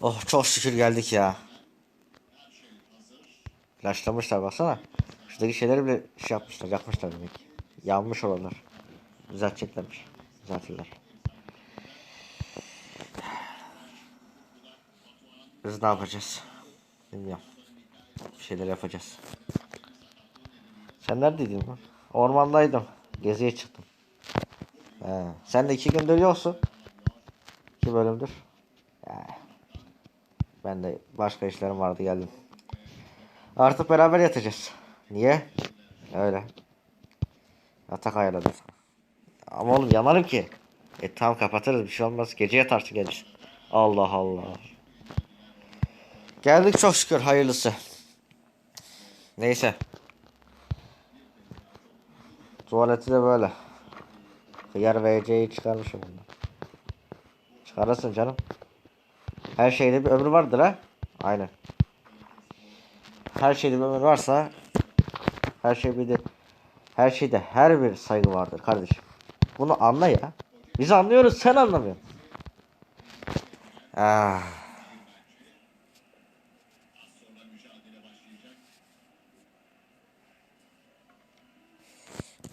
Oh çok şükür geldik ya. Flashlamışlar baksana. Şuradaki şeyleri bile şey yapmışlar, yakmışlar demek. Yanmış oralar. Düzelteceklermiş. Düzeltirler. Biz ne yapacağız? Bilmiyorum. Bir şeyler yapacağız. Sen neredeydin lan? Ormandaydım. Geziye çıktım. He. Sen de iki gündür yoksun. İki bölümdür. Ya. Ben de başka işlerim vardı geldim. Artık beraber yatacağız. Niye? Öyle. Yatak ayarladım. Ama oğlum yanarım ki. E tamam kapatırız bir şey olmaz. Gece yatarsın gelirsin. Allah Allah. Geldik çok şükür hayırlısı. Neyse. Tuvaleti de böyle. Hıyar VC'yi çıkarmışım bundan. Çıkarırsın canım. Her şeyde bir ömür vardır ha. Aynen. Her şeyde bir ömür varsa her şey bir de her şeyde her bir saygı vardır kardeşim. Bunu anla ya. Biz anlıyoruz sen anlamıyorsun. Ah.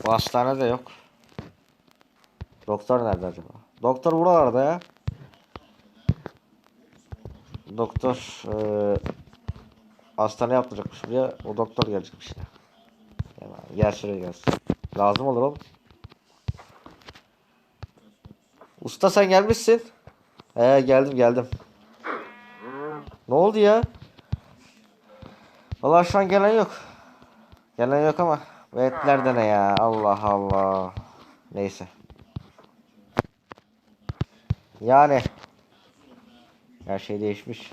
Bu hastane de yok. Doktor nerede acaba? Doktor buralarda ya. Doktor eee hastane yaptıracakmış buraya. O doktor gelecekmiş yine. Hemen gel şuraya gelsin. Lazım olur oğlum. Usta sen gelmişsin. He geldim geldim. Ne oldu ya? Vallahi şu an gelen yok. Gelen yok ama bu etler de ne ya? Allah Allah. Neyse. Yani her şey değişmiş.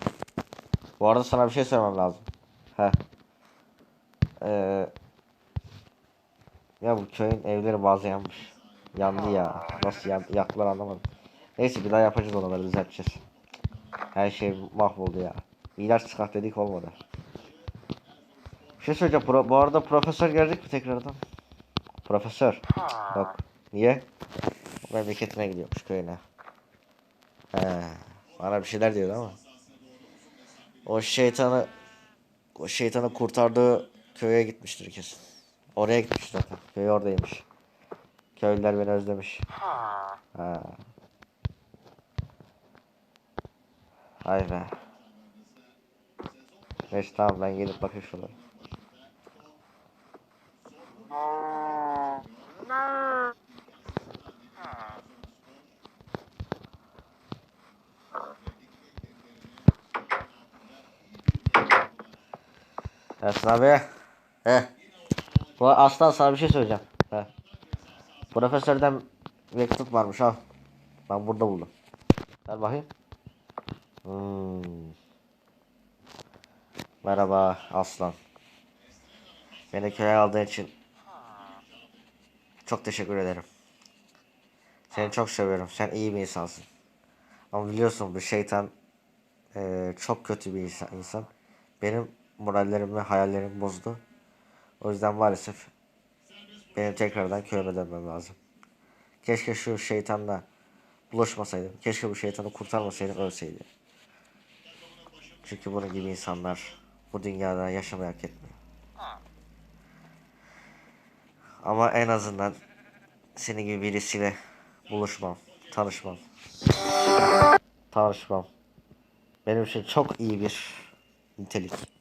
Bu arada sana bir şey söylemem lazım. He. Ee, ya bu köyün evleri bazı yanmış. Yandı ya. Nasıl yan, yaktılar anlamadım. Neyse bir daha yapacağız onları düzelteceğiz. Her şey mahvoldu ya. İlaç çıkart dedik olmadı. Bir şey söyleyeceğim. Pro- bu arada profesör gelecek mi tekrardan? Profesör. Yok. Niye? O memleketine gidiyormuş köyüne. He. Bana bir şeyler diyordu ama. O şeytanı o şeytanı kurtardığı köye gitmiştir kesin. Oraya gitmiş zaten. Köy oradaymış. Köylüler beni özlemiş. Ha. Hay be. Neyse tamam ben gelip bakayım şuralara. Ersin abi. He. Bu aslan sana bir şey söyleyeceğim. He. Profesörden mektup varmış al. Ben burada buldum. Ver bakayım. Hmm. Merhaba aslan. Beni köye aldığın için çok teşekkür ederim. Seni çok seviyorum. Sen iyi bir insansın. Ama biliyorsun bu şeytan eee, çok kötü bir insan, insan. Benim morallerimi, hayallerimi bozdu. O yüzden maalesef benim tekrardan köyüme dönmem lazım. Keşke şu şeytanla buluşmasaydım. Keşke bu şeytanı kurtarmasaydım ölseydi. Çünkü bunun gibi insanlar bu dünyada yaşamayı hak etmiyor. Ama en azından senin gibi birisiyle buluşmam, tanışmam. Tanışmam. Benim için çok iyi bir nitelik.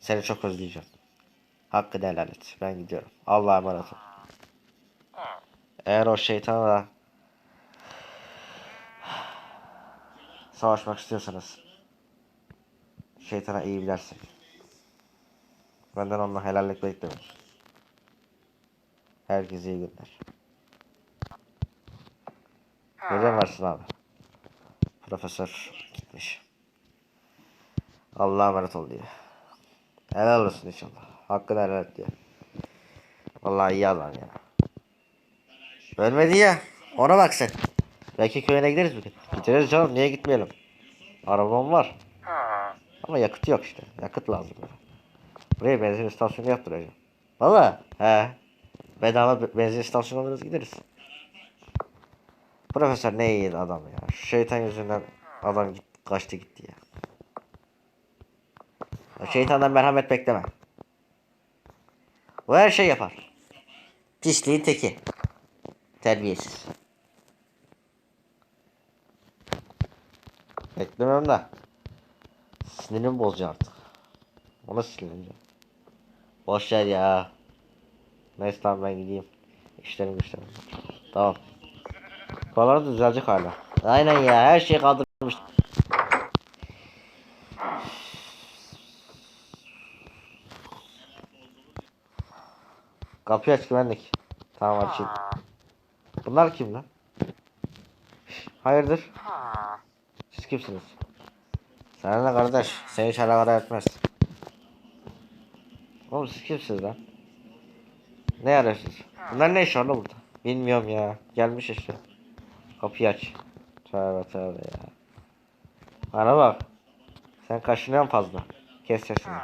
Seni çok özleyeceğim. Hakkını helal et. Ben gidiyorum. Allah'a emanet ol. Eğer o şeytanla savaşmak istiyorsanız şeytana iyi bilersin. Benden onunla helallik beklemeyin. Herkese iyi günler. Neden varsın abi? Profesör gitmiş. Allah'a emanet ol diye. Helal olsun inşallah. Hakkını helal et diye. Vallahi iyi adam ya. Ölmedi ya. Ona bak sen. Belki köyüne gideriz bugün. Gideriz canım niye gitmeyelim. Arabam var. Ama yakıt yok işte. Yakıt lazım. ya. Buraya benzin istasyonu yaptıracağım. Valla. He. Bedava be- benzin istasyonu alırız gideriz. Profesör ne iyi adam ya. Şu şeytan yüzünden adam. Kaçtı gitti ya. Şeytandan merhamet bekleme. O her şey yapar. Pisliğin teki. Terbiyesiz. Beklemem de. Sinirim bozucu artık. Ona sinirleneceğim. Boş ver ya. Neyse tamam ben gideyim. İşlerim güçlerim. Tamam. Buralar düzelecek hala. Aynen ya her şey kaldırmış. Kapıyı aç güvenlik. Tamam açayım. Bunlar kim lan? Hayırdır? Siz kimsiniz? Sana ne kardeş? Seni hiç alakadar etmez. Oğlum siz kimsiniz lan? Ne arıyorsunuz? Bunlar ne iş lan burada? Bilmiyorum ya. Gelmiş işte. Kapıyı aç. Tövbe tövbe ya. Bana bak. Sen kaşınıyorsun fazla. Kes sesini.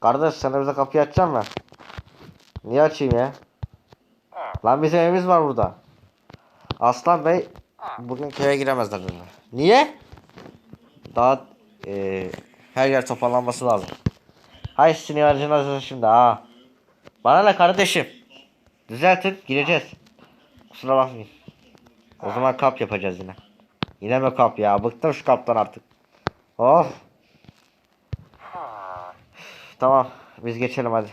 Kardeş sana bize kapıyı açacağım mı? Niye açayım ya? Lan bizim evimiz var burada. Aslan Bey bugün köye giremezler dedi. Niye? Daha eee, her yer toparlanması lazım. Hay sizin aracınız şimdi ha. Bana ne kardeşim? Düzeltin gireceğiz. Kusura bakmayın. O zaman kap yapacağız yine. Yine mi kap ya? Bıktım şu kaptan artık. Of. Tamam biz geçelim hadi.